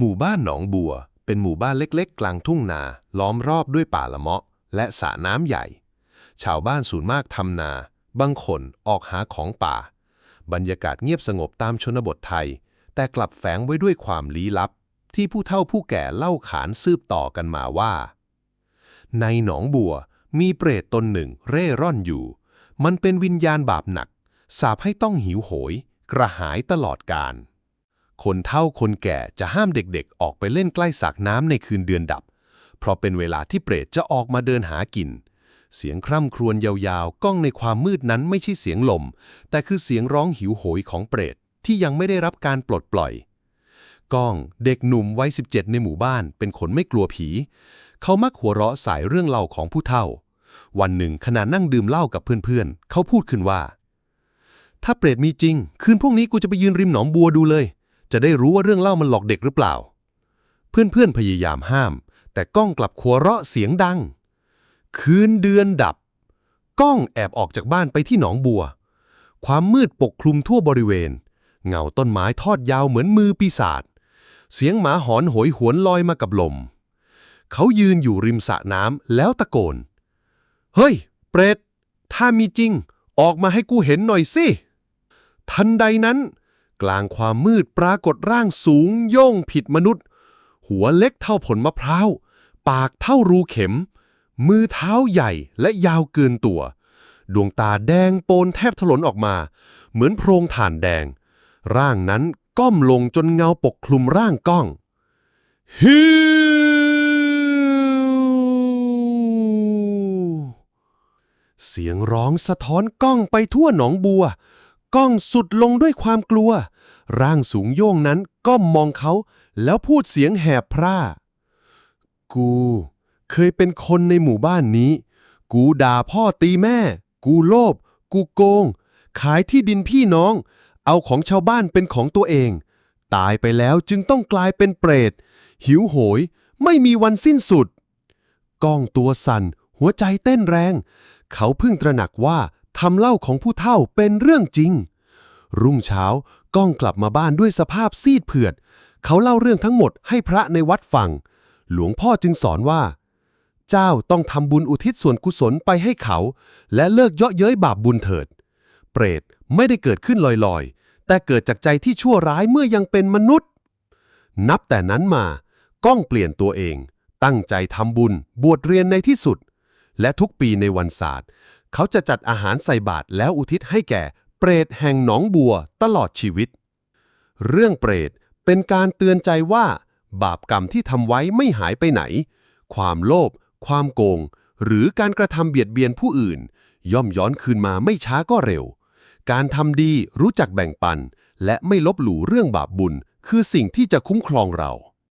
หมู่บ้านหนองบัว เป็นหมู่บ้านเล็กๆ กลางทุ่งนา ล้อมรอบด้วยป่าละเมาะ และสระน้ำใหญ่ ชาวบ้านส่วนมากทำนา บางคนออกหาของป่า บรรยากาศเงียบสงบตามชนบทไทย แต่กลับแฝงไว้ด้วยความลี้ลับ ที่ผู้เฒ่าผู้แก่เล่าขานสืบต่อกันมาว่า ในหนองบัวมีเปรตตนหนึ่งเร่ร่อนอยู่ มันเป็นวิญญาณบาปหนัก สาปให้ต้องหิวโหย กระหายตลอดกาล คนเฒ่าคนแก่จะห้ามเด็กๆ ออกไปเล่นใกล้สระน้ำในคืนเดือนดับ เพราะเป็นเวลาที่เปรตจะออกมาเดินหากิน เสียงคร่ำครวญยาวๆ ก้องในความมืดนั้นไม่ใช่เสียงลม แต่คือเสียงร้องหิวโหยของเปรตที่ยังไม่ได้รับการปลดปล่อย ก้องเด็กหนุ่มวัย 17 ในหมู่บ้านเป็นคนไม่กลัวผี เขามักหัวเราะสายเรื่องเล่าของผู้เฒ่า วันหนึ่งขณะนั่งดื่มเหล้ากับเพื่อนๆ เขาพูดขึ้นว่า ถ้าเปรตมีจริง คืนพวกนี้กูจะไปยืนริมหนองบัวดูเลย จะได้รู้ว่าเรื่องเล่ามันหลอกเด็กหรือเปล่า เพื่อนๆพยายามห้าม แต่ก้องกลับหัวเราะเสียงดัง คืนเดือนดับ ก้องแอบออกจากบ้านไปที่หนองบัว ความมืดปกคลุมทั่วบริเวณ เงาต้นไม้ทอดยาวเหมือนมือปีศาจเสียงหมาหอนโหยหวนลอยมากับลม เขายืนอยู่ริมสระน้ำแล้วตะโกน เฮ้ย เปรต ถ้ามีจริง ออกมาให้กูเห็นหน่อยสิ ทันใดนั้น กลางความมืดปรากฏร่างสูงโย่งผิดมนุษย์ หัวเล็กเท่าผลมะพร้าว ปากเท่ารูเข็ม มือเท้าใหญ่และยาวเกินตัว ดวงตาแดงโปนแทบถลนออกมา เหมือนโพรงถ่านแดง ร่างนั้นก้มลงจนเงาปกคลุมร่างก้องฮิวเสียงร้องสะท้อนก้องไปทั่วหนองบัว ก้องสุดลงด้วยความกลัว ร่างสูงโย่งนั้นก้มมองเขา แล้วพูดเสียงแหบพร่า กู เคยเป็นคนในหมู่บ้านนี้ กูด่าพ่อตีแม่ กูโลภกูโกง ขายที่ดินพี่น้อง เอาของชาวบ้านเป็นของตัวเอง ตายไปแล้วจึงต้องกลายเป็นเปรต หิวโหย ไม่มีวันสิ้นสุด ก้องตัวสั่นหัวใจเต้นแรง เขาเพิ่งตระหนักว่า ทำเล่าของผู้เฒ่าเป็นเรื่องจริง รุ่งเช้าก้องกลับมาบ้านด้วยสภาพซีดเผือด เขาเล่าเรื่องทั้งหมดให้พระในวัดฟัง หลวงพ่อจึงสอนว่า เจ้าต้องทำบุญอุทิศส่วนกุศลไปให้เขา และเลิกเยาะเย้ยบาปบุญเถิด เปรตไม่ได้เกิดขึ้นลอยๆ แต่เกิดจากใจที่ชั่วร้ายเมื่อยังเป็นมนุษย์ นับแต่นั้นมาก้องเปลี่ยนตัวเอง ตั้งใจทำบุญบวชเรียนในที่สุด และทุกปีในวันศาสตร์ เขาจะจัดอาหารใส่บาตรแล้วอุทิศให้แก่ เปรตแห่งหนองบัวตลอดชีวิต เรื่องเปรตเป็นการเตือนใจว่า บาปกรรมที่ทำไว้ไม่หายไปไหน ความโลภความโกง หรือการกระทำเบียดเบียนผู้อื่น ย่อมย้อนคืนมาไม่ช้าก็เร็ว การทำดีรู้จักแบ่งปัน และไม่ลบหลู่เรื่องบาปบุญ คือสิ่งที่จะคุ้มครองเรา